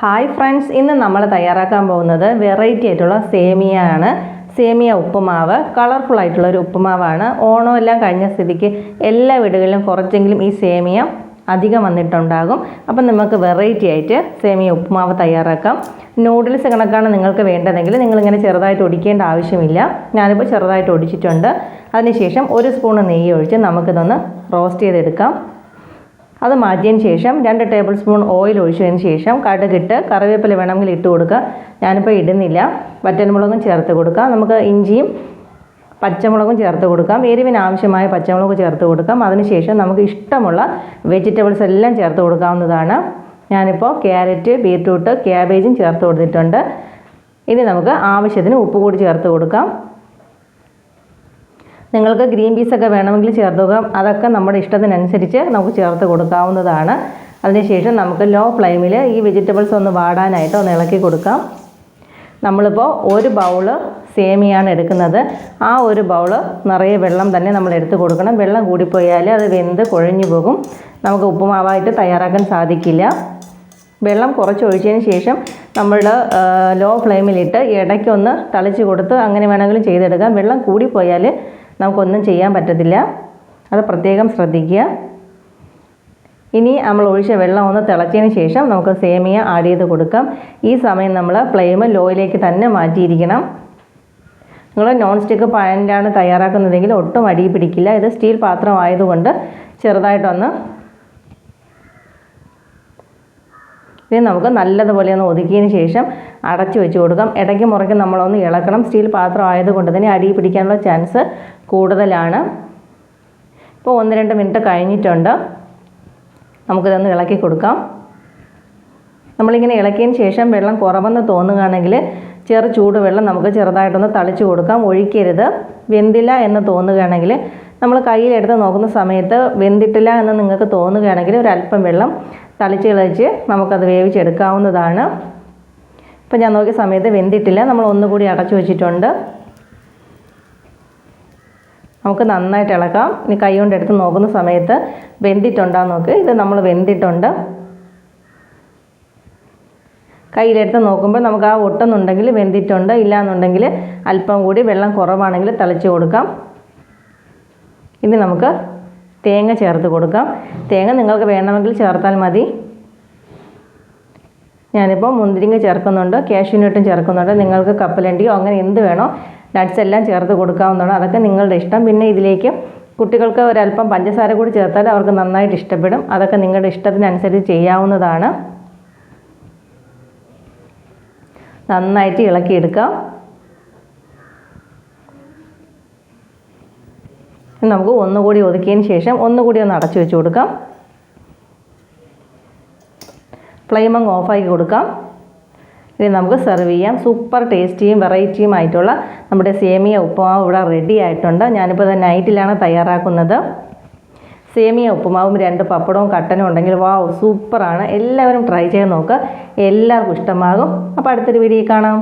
Hi friends ഇന്ന് നമ്മൾ തയ്യാറാക്കാൻ പോകുന്നത് വെറൈറ്റി ആയിട്ടുള്ള സേമിയ ആണ് സേമിയ ഉപ്പുമാവ് കളർഫുൾ ആയിട്ടുള്ള ഒരു ഉപ്പുമാവാണ്. ഓണം എല്ലാം കഴിഞ്ഞ സ്ഥിതിക്ക് എല്ലാ വീടുകളിലും കുറച്ചെങ്കിലും ഈ സേമിയ അധികം വന്നിട്ടുണ്ടാകും. അപ്പം നമുക്ക് വെറൈറ്റി ആയിട്ട് സേമിയ ഉപ്പുമാവ് തയ്യാറാക്കാം. നൂഡിൽസ് കണക്കാണ് നിങ്ങൾക്ക് വേണ്ടതെങ്കിൽ നിങ്ങളിങ്ങനെ ചെറുതായിട്ട് ഒടിക്കേണ്ട ആവശ്യമില്ല. ഞാനിപ്പോൾ ചെറുതായിട്ട് ഒടിച്ചിട്ടുണ്ട്. അതിനുശേഷം ഒരു സ്പൂൺ നെയ്യ് ഒഴിച്ച് നമുക്കിതൊന്ന് റോസ്റ്റ് ചെയ്തെടുക്കാം. അത് മാറ്റിയതിന് ശേഷം രണ്ട് ടേബിൾ സ്പൂൺ ഓയിൽ ഒഴിച്ചതിന് ശേഷം കടുകിട്ട് കറിവേപ്പില വേണമെങ്കിൽ ഇട്ട് കൊടുക്കുക. ഞാനിപ്പോൾ ഇടുന്നില്ല. പച്ചമുളകും ചേർത്ത് കൊടുക്കാം നമുക്ക് ഇഞ്ചിയും പച്ചമുളകും ചേർത്ത് കൊടുക്കാം. എരിവിന് ആവശ്യമായ പച്ചമുളക് ചേർത്ത് കൊടുക്കാം. അതിനുശേഷം നമുക്ക് ഇഷ്ടമുള്ള വെജിറ്റബിൾസ് എല്ലാം ചേർത്ത് കൊടുക്കാവുന്നതാണ്. ഞാനിപ്പോൾ ക്യാരറ്റ് ബീറ്റ്റൂട്ട് ക്യാബേജും ചേർത്ത് കൊടുത്തിട്ടുണ്ട്. ഇനി നമുക്ക് ആവശ്യത്തിന് ഉപ്പ് കൂടി ചേർത്ത് കൊടുക്കാം. നിങ്ങൾക്ക് ഗ്രീൻ പീസൊക്കെ വേണമെങ്കിൽ ചേർത്ത് കൊടുക്കാം അതൊക്കെ നമ്മുടെ ഇഷ്ടത്തിനനുസരിച്ച് നമുക്ക് ചേർത്ത് കൊടുക്കാവുന്നതാണ്. അതിനുശേഷം നമുക്ക് ലോ ഫ്ലെയിമിൽ ഈ വെജിറ്റബിൾസ് ഒന്ന് വാടാനായിട്ട് ഒന്ന് ഇളക്കി കൊടുക്കാം. നമ്മളിപ്പോൾ ഒരു ബൗൾ സേമിയാണ് എടുക്കുന്നത്. ആ ഒരു ബൗൾ നിറയെ വെള്ളം തന്നെ നമ്മൾ എടുത്ത് കൊടുക്കണം. വെള്ളം കൂടിപ്പോയാൽ അത് വെന്ത് കുഴഞ്ഞു പോകും. നമുക്ക് ഉപ്പുമാവായിട്ട് തയ്യാറാക്കാൻ സാധിക്കില്ല. വെള്ളം കുറച്ച് ഒഴിച്ചതിന് ശേഷം നമ്മൾ ലോ ഫ്ലെയിമിലിട്ട് ഇടയ്ക്കൊന്ന് തളിച്ച് കൊടുത്ത് അങ്ങനെ വേണമെങ്കിലും ചെയ്തെടുക്കാം. വെള്ളം കൂടിപ്പോയാൽ നമുക്കൊന്നും ചെയ്യാൻ പറ്റത്തില്ല. അത് പ്രത്യേകം ശ്രദ്ധിക്കുക. ഇനി നമ്മൾ ഒഴിച്ച വെള്ളം ഒന്ന് തിളച്ചതിന് ശേഷം നമുക്ക് സേമിയ ആഡ് ചെയ്ത് കൊടുക്കാം. ഈ സമയം നമ്മൾ ഫ്ലെയിം ലോയിലേക്ക് തന്നെ മാറ്റിയിരിക്കണം. നിങ്ങൾ നോൺ സ്റ്റിക്ക് പാനിലാണ് തയ്യാറാക്കുന്നതെങ്കിൽ ഒട്ടും അടി പിടിക്കില്ല. ഇത് സ്റ്റീൽ പാത്രം ആയതുകൊണ്ട് ചെറുതായിട്ടൊന്ന് ഇനി നമുക്ക് നല്ലതുപോലെ ഒന്ന് ഒതുക്കിയതിന് ശേഷം അടച്ചു വെച്ച് കൊടുക്കാം. ഇടയ്ക്ക് മുറയ്ക്ക് നമ്മളൊന്ന് ഇളക്കണം. സ്റ്റീൽ പാത്രം ആയതുകൊണ്ട് തന്നെ അടി പിടിക്കാനുള്ള ചാൻസ് കൂടുതലാണ്. ഇപ്പോൾ ഒന്ന് രണ്ട് മിനിറ്റ് കഴിഞ്ഞിട്ടുണ്ട്. നമുക്കിതൊന്ന് ഇളക്കി കൊടുക്കാം. നമ്മളിങ്ങനെ ഇളക്കിയതിന് ശേഷം വെള്ളം കുറവെന്ന് തോന്നുകയാണെങ്കിൽ ചെറു ചൂടുവെള്ളം നമുക്ക് ചെറുതായിട്ടൊന്ന് തളിച്ചു കൊടുക്കാം. ഒഴിക്കരുത്. വെന്തില്ല എന്ന് തോന്നുകയാണെങ്കിൽ നമ്മൾ കയ്യിലെടുത്ത് നോക്കുന്ന സമയത്ത് വെന്തിട്ടില്ല എന്ന് നിങ്ങൾക്ക് തോന്നുകയാണെങ്കിൽ ഒരല്പം വെള്ളം തളിച്ച് കളിച്ച് നമുക്കത് വേവിച്ചെടുക്കാവുന്നതാണ്. ഇപ്പം ഞാൻ നോക്കിയ സമയത്ത് വെന്തിട്ടില്ല. നമ്മൾ ഒന്നുകൂടി അടച്ചു വെച്ചിട്ടുണ്ട്. നമുക്ക് നന്നായിട്ട് ഇളക്കാം. ഇനി കൈ കൊണ്ട് എടുത്ത് നോക്കുന്ന സമയത്ത് വെന്തിട്ടുണ്ടാന്ന് നോക്ക്. ഇത് നമ്മൾ വെന്തിട്ടുണ്ട്. കയ്യിലെടുത്ത് നോക്കുമ്പോൾ നമുക്ക് ആ ഒട്ടുന്നുണ്ടെങ്കിൽ വെന്തിട്ടുണ്ട്. ഇല്ലയെന്നുണ്ടെങ്കിൽ അല്പം കൂടി വെള്ളം കുറവാണെങ്കിൽ തളിച്ച് കൊടുക്കാം. ഇനി നമുക്ക് തേങ്ങ ചേർത്ത് കൊടുക്കാം. തേങ്ങ നിങ്ങൾക്ക് വേണമെങ്കിൽ ചേർത്താൽ മതി. ഞാനിപ്പോൾ മുന്തിരിങ്ങ ചേർക്കുന്നുണ്ട്. കാഷ്യൂനട്ടും ചേർക്കുന്നുണ്ട്. നിങ്ങൾക്ക് കപ്പലണ്ടിയോ അങ്ങനെ എന്ത് വേണോ നട്ട്സ് എല്ലാം ചേർത്ത് കൊടുക്കാവുന്നതാണ്. അതൊക്കെ നിങ്ങളുടെ ഇഷ്ടം. പിന്നെ ഇതിലേക്ക് കുട്ടികൾക്ക് ഒരല്പം പഞ്ചസാര കൂടി ചേർത്താൽ അവർക്ക് നന്നായിട്ട് ഇഷ്ടപ്പെടും. അതൊക്കെ നിങ്ങളുടെ ഇഷ്ടത്തിനനുസരിച്ച് ചെയ്യാവുന്നതാണ്. നന്നായിട്ട് ഇളക്കിയെടുക്കാം. നമുക്ക് ഒന്നുകൂടി ഒതുക്കിയതിന് ശേഷം ഒന്നുകൂടി ഒന്ന് അടച്ചു വെച്ച് കൊടുക്കാം. ഫ്ലെയിം അങ്ങ് ഓഫാക്കി കൊടുക്കാം. ഇനി നമുക്ക് സെർവ് ചെയ്യാം. സൂപ്പർ ടേസ്റ്റിയും വെറൈറ്റിയും ആയിട്ടുള്ള നമ്മുടെ സേമിയ ഉപ്പുമാവ് ഇവിടെ റെഡി ആയിട്ടുണ്ട്. ഞാനിപ്പോൾ ഇത് നൈറ്റിലാണ് തയ്യാറാക്കുന്നത്. സേമിയ ഉപ്പുമാവും രണ്ട് പപ്പടവും കട്ടനും ഉണ്ടെങ്കിൽ വാവ് സൂപ്പറാണ് എല്ലാവരും ട്രൈ ചെയ്ത് നോക്കുക എല്ലാവർക്കും ഇഷ്ടമാകും. അപ്പോൾ അടുത്തൊരു വീഡിയോ കാണാം.